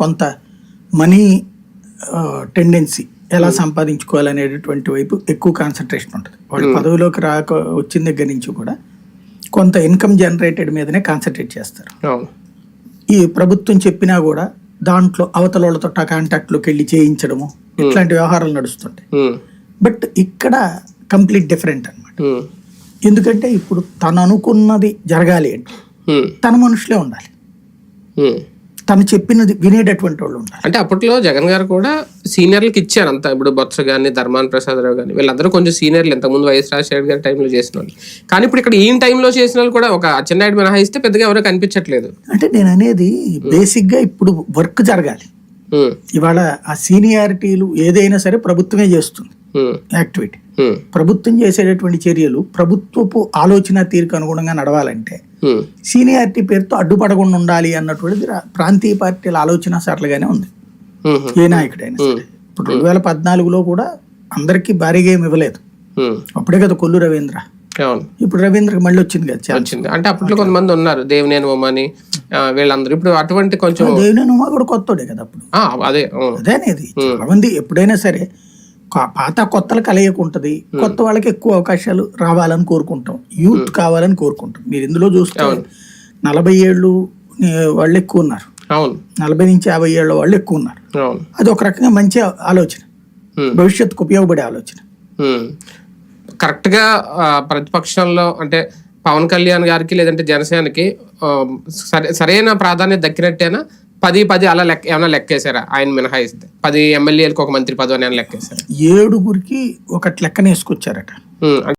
కొంత money tendency ఎలా సంపాదించుకోవాలనేటటువంటి వైపు ఎక్కువ కాన్సన్ట్రేషన్ ఉంటుంది. వాళ్ళు పదవిలోకి రాక వచ్చిన దగ్గర నుంచి కూడా కొంత ఇన్కమ్ జనరేటెడ్ మీదనే కాన్సన్ట్రేట్ చేస్తారు. ఈ ప్రభుత్వం చెప్పినా కూడా దాంట్లో అవతల వాళ్ళతో కాంటాక్ట్లోకి వెళ్ళి చేయించడము ఇట్లాంటి వ్యవహారాలు నడుస్తుంటాయి. బట్ ఇక్కడ కంప్లీట్ డిఫరెంట్ అన్నమాట. ఉమ్, ఎందుకంటే ఇప్పుడు తను అనుకున్నది జరగాలి అంటే తన మనుషులే ఉండాలి. తను చెప్పినది వినేటటువంటి వాళ్ళు ఉండాలి అంటే అప్పట్లో జగన్ గారు కూడా సీనియర్లకు ఇచ్చారు అంతా. ఇప్పుడు బొత్స గాని ధర్మాన్ ప్రసాద్ రావు కానీ వీళ్ళందరూ కొంచెం సీనియర్లు. ఇంతకుముందు వైఎస్ రాజశేఖర్ గారి టైంలో చేసిన వాళ్ళు. కానీ ఇప్పుడు ఇక్కడ ఈయన టైంలో చేసిన వాళ్ళు కూడా ఒక అచ్చెన్నాయుడు మినహాయిస్తే పెద్దగా ఎవరో కనిపించట్లేదు. అంటే నేను అనేది బేసిక్గా ఇప్పుడు వర్క్ జరగాలి. ఉమ్, ఇవాళ ఆ సీనియారిటీలు ఏదైనా సరే ప్రభుత్వమే చేస్తుంది. Um, activity. ప్రభుత్వం చేసేటటువంటి చర్యలు ప్రభుత్వపు ఆలోచన తీరుకు అనుగుణంగా నడవాలంటే సీనియారిటీ పేరుతో అడ్డుపడకుండా ఉండాలి అన్నటువంటిది ప్రాంతీయ పార్టీల ఆలోచన సరళగానే ఉంది. ఉమ్, ఏ నాయకుడైనా సరే. ఇప్పుడు రెండు వేల పద్నాలుగులో కూడా అందరికీ భారీగా ఏమి ఇవ్వలేదు. అప్పుడే కదా కొల్లు రవీంద్ర. ఇప్పుడు రవీంద్రకి మళ్ళీ వచ్చింది కదా. వచ్చింది. అంటే అప్పట్లో కొంతమంది ఉన్నారు దేవినేని ఉమ్మని ఆ, వీళ్ళందరూ. ఇప్పుడు అటువంటి కొంచెం దేవినేని ఉమా కూడా కొత్తోడే కదా అప్పుడు. అదే. అదే అనేది చాలా మంది ఎప్పుడైనా సరే పాత కొత్తలు కలయకుంటది. కొత్త వాళ్ళకి ఎక్కువ అవకాశాలు రావాలని కోరుకుంటాం. యూత్ కావాలని కోరుకుంటాం. మీరు ఇందులో చూస్తే నలభై ఏళ్ళు వాళ్ళు ఎక్కువ ఉన్నారు. అవును. నలభై నుంచి యాభై ఏళ్ళ వాళ్ళు ఎక్కువ ఉన్నారు. అది ఒక రకంగా మంచి ఆలోచన. భవిష్యత్తుకు ఉపయోగపడే ఆలోచన. ఉమ్. కరెక్ట్గా ఆ, ప్రతిపక్షంలో అంటే పవన్ కళ్యాణ్ గారికి లేదంటే జనసేనకి సరైన ప్రాధాన్యత దక్కినట్టేనా? పది పది అలా లెక్క ఏమైనా లెక్కేశారా? ఆయన మినహాయిస్తే. పది ఎమ్మెల్యేలకు ఒక మంత్రి పదవి అని లెక్కేశారా? ఏడుగురికి ఒకటి లెక్కన వేసుకొచ్చారట ఉమ్.